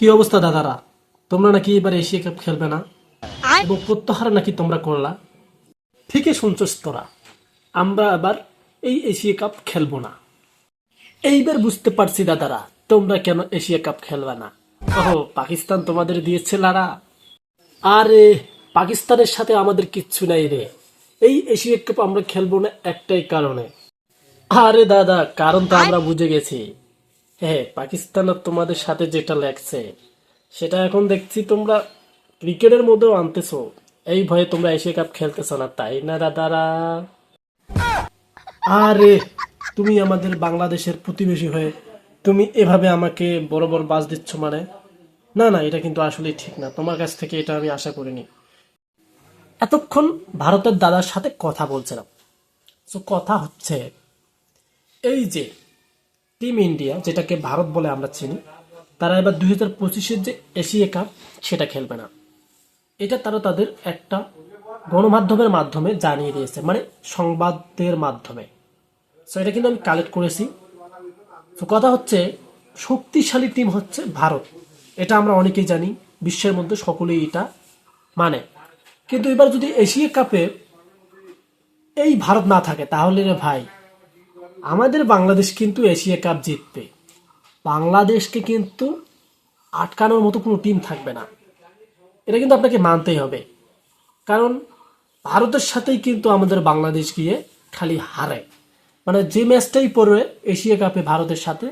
কি অবস্থা দাদারা? তোমরা নাকি এবার এশিয়া কাপ খেলবে না? এবং প্রত্যাহার নাকি তোমরা করলা? ঠিকই শুনছস তোরা। আমরা আবার এই এশিয়া কাপ খেলব না। এইবার বুঝতে পারছি দাদারা তোমরা কেন এশিয়া কাপ খেলবে না? ও পাকিস্তান তোমাদের দিয়েছে লারা। আরে পাকিস্তানের সাথে আমাদের কিচ্ছু নাই রে। এই এশিয়া কাপ আমরা খেলব না একটাই কারণে। আরে দাদা কারণ তো আমরা বুঝে গেছি। হ্যাঁ পাকিস্তান আর তোমাদের সাথে যেটা লাগছে, সেটা এখন দেখছি তোমরা ক্রিকেটের মধ্যেও আনতেছো। এই ভয়ে তোমরা এশিয়া কাপ খেলতেছো না, তাই না, দাদারা? আরে, তুমি আমাদের বাংলাদেশের প্রতিবেশী হয়ে তুমি এভাবে আমাকে বড় বড় বাস দিচ্ছ মানে? না না, এটা কিন্তু আসলে ঠিক না। তোমার কাছ থেকে এটা আমি আশা করিনি। এতক্ষণ ভারতের দাদার সাথে কথা বলছিলাম। কথা হচ্ছে, এই যে টিম ইন্ডিয়া যেটাকে ভারত বলে আমরা চিনি, তারা এবার দুই হাজার পঁচিশের যে এশিয়া কাপ, সেটা খেলবে না। এটা তারা তাদের একটা গণমাধ্যমের মাধ্যমে জানিয়ে দিয়েছে মানে সংবাদের মাধ্যমে। সো এটা কিন্তু আমি কালেক্ট করেছি। তো কথা হচ্ছে, শক্তিশালী টিম হচ্ছে ভারত। এটা আমরা অনেকেই জানি, বিশ্বের মধ্যে সকলেই এটা মানে। কিন্তু এবার যদি এশিয়া কাপে এই ভারত না থাকে, তাহলে রে ভাই আমাদের বাংলাদেশ কিন্তু এশিয়া কাপ জিতবে। বাংলাদেশকে কিন্তু আটকানোর মতো কোনো টিম থাকবে না। এটা কিন্তু আপনাকে মানতেই হবে। কারণ ভারতের সাথেই কিন্তু আমাদের বাংলাদেশ গিয়ে খালি হারে। মানে যে ম্যাচটাই পড়বে এশিয়া কাপে ভারতের সাথে,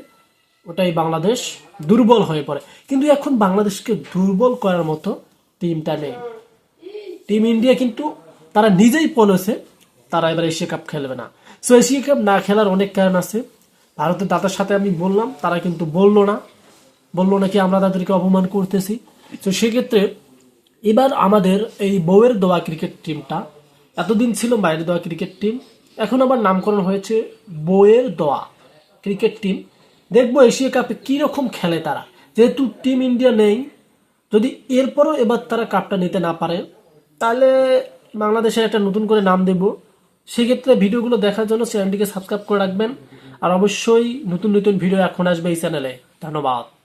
ওটাই বাংলাদেশ দুর্বল হয়ে পড়ে। কিন্তু এখন বাংলাদেশকে দুর্বল করার মতো টিমটা নেই। টিম ইন্ডিয়া কিন্তু তারা নিজেই বলেছে তারা এবার এশিয়া কাপ খেলবে না। সো এশিয়া কাপ না খেলার অনেক কারণ আছে। ভারতের দাদার সাথে আমি বললাম, তারা কিন্তু বলল না। বলল নাকি আমরা তাদেরকে অপমান করতেছি। তো সেক্ষেত্রে এবার আমাদের এই বউয়ের দোয়া ক্রিকেট টিমটা, এতদিন ছিল মায়ের দোয়া ক্রিকেট টিম, এখন আবার নামকরণ হয়েছে বউয়ের দোয়া ক্রিকেট টিম। দেখব এশিয়া কাপে কীরকম খেলে তারা। যেহেতু টিম ইন্ডিয়া নেই, যদি এরপরও এবার তারা কাপটা নিতে না পারে, তাহলে বাংলাদেশের একটা নতুন করে নাম দেব। সেক্ষেত্রে ভিডিওগুলো দেখার জন্য চ্যানেলটিকে সাবস্ক্রাইব করে রাখবেন। আর অবশ্যই নতুন নতুন ভিডিও এখন আসবে এই চ্যানেলে। ধন্যবাদ।